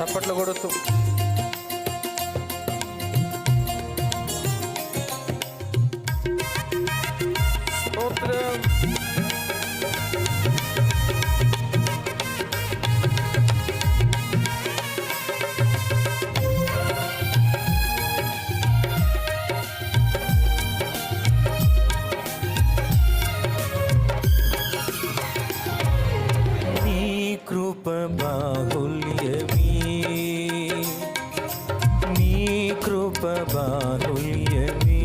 చప్పట్లు కొడుతూ బాహుల్యమీ నీ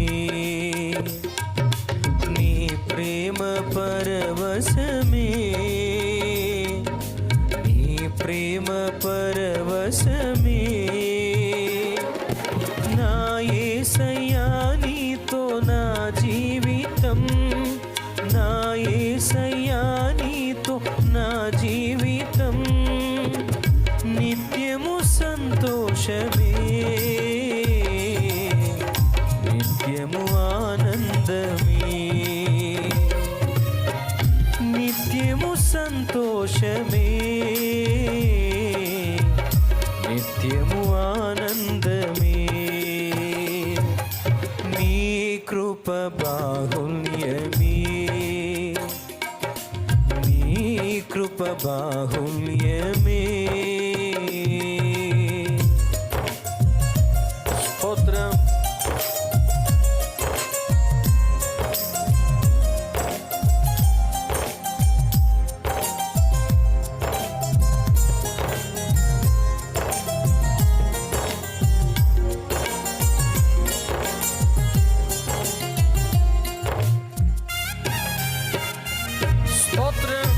స్తోత్రం స్తోత్రం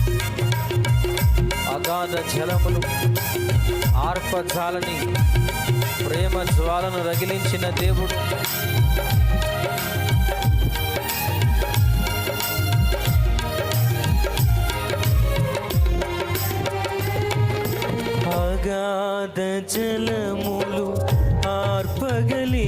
అగాధ జలములు ఆర్పజాలని ప్రేమ జ్వాలను రగిలించిన దేవుడు. అగాధ జలములు ఆర్పగలే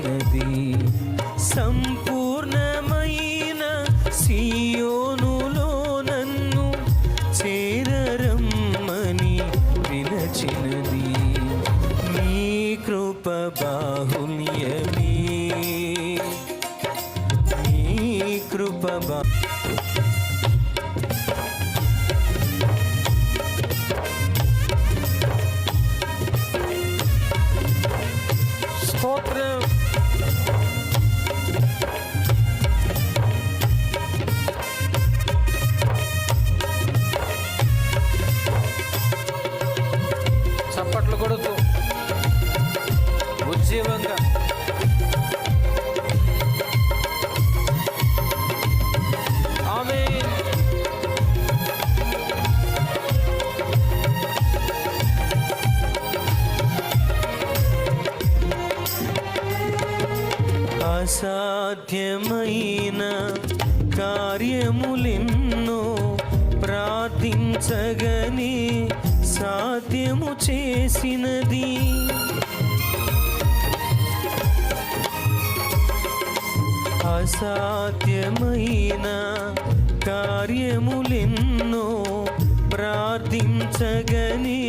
పిలచినది సంపూర్ణమైన సియోనులో నన్ను చేరరమ్మని పిలచినది. నీ కృప బాహుల్యమే. నీ కృప బా అసాధ్యమైన కార్యములెన్నో ప్రార్థించగని సాధ్యము చేసినది. అసాధ్యమైన కార్యములెన్నో ప్రార్థించగని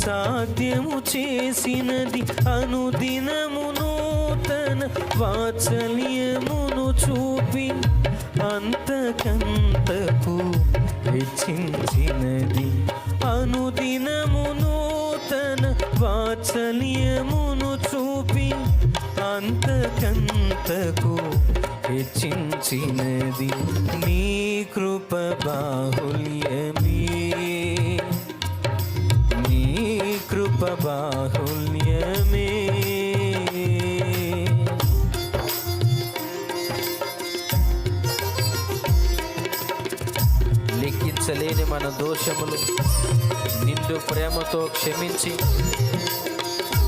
సాధ్యము చేసినది అనుదినము నూతన వాత్సల్యమును చూపి అంతకంతకు హెచ్చించినది అనుదినము నూతన వాత్సల్యమును చూపి అంతకంతకు హెచ్చించినది నీ కృప బాహుల్యం బాహుల్యమే. లెక్కించ మన దోషములు నిండు ప్రేమతో క్షమించి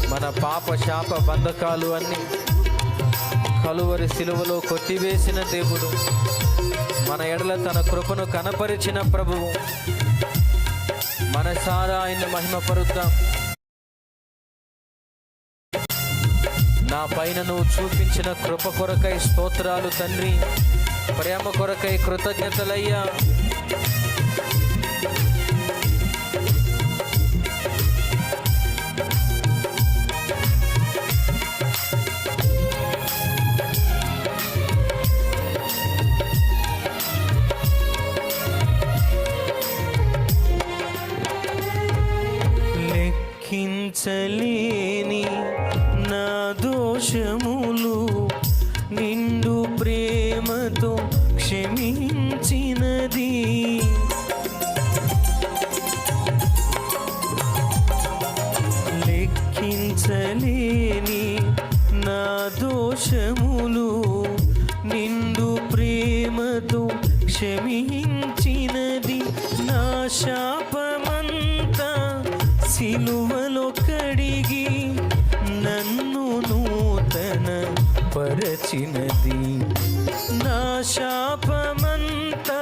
మన పాప శాప బంధకాలు అన్నీ కలువరి సిలువలో కొట్టివేసిన దేవుడు మన ఎడల తన కృపను కనపరిచిన ప్రభువు. మనసారా ఆయన మహిమపరుద్దాం. నా పైన నువ్వు చూపించిన కృప కొరకై స్తోత్రాలు తండ్రి. ప్రేమ కొరకై కృతజ్ఞతలయ్యా. లెక్కించలేని నా దోషములు నిండు ప్రేమతో క్షమించినది. నా శాపమంతా సిలువలో కడిగి నన్ను నూతన పరచినది. నా శాపమంతా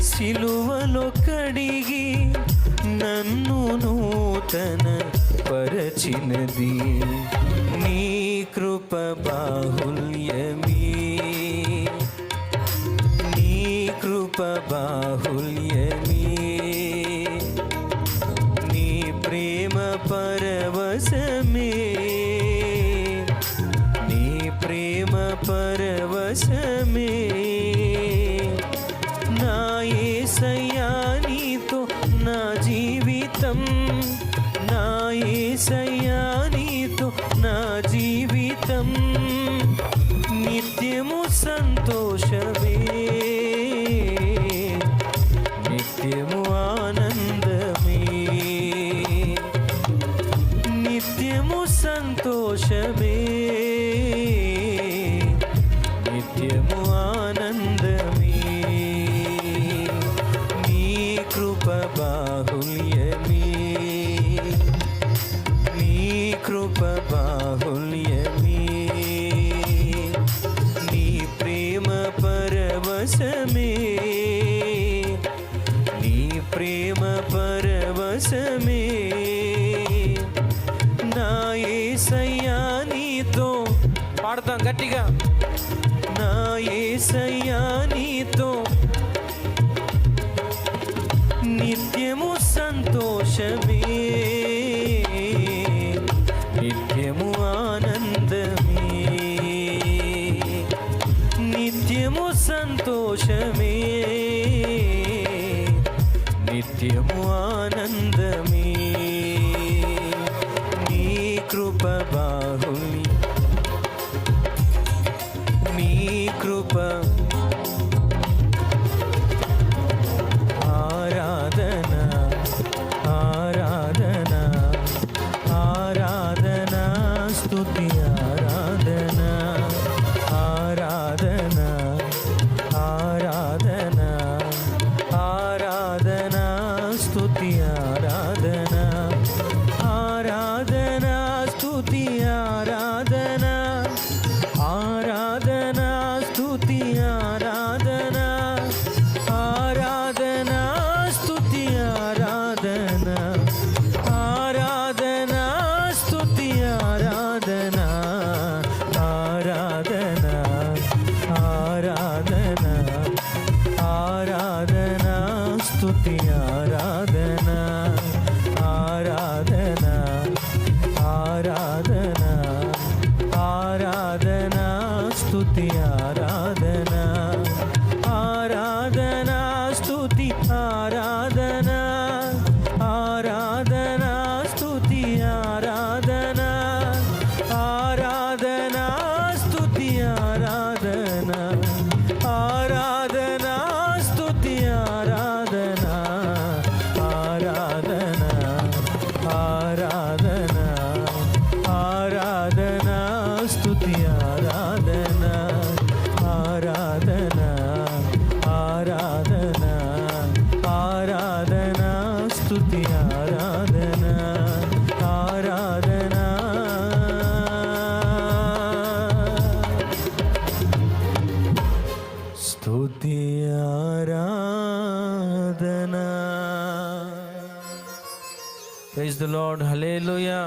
సిలువలో కడిగి నన్ను నూతన పరచినది. నీ కృప బాహుల్యమీ. నీ కృప బాహుల్యమీ. నీ ప్రేమ పరవశమే. నీ ప్రేమ పరవశమే. minutos ప్రేమ పరవశమే. నా ఏసయ్యా నీతో పాడతాం గట్టిగా. నా ఏసయ్యా నీతో కృప Thank you. స్థుతి ఆరాధన ఆరాధన స్థుతి ఆరాధన ప్రైజ్ ద లార్డ్ హలేలుయా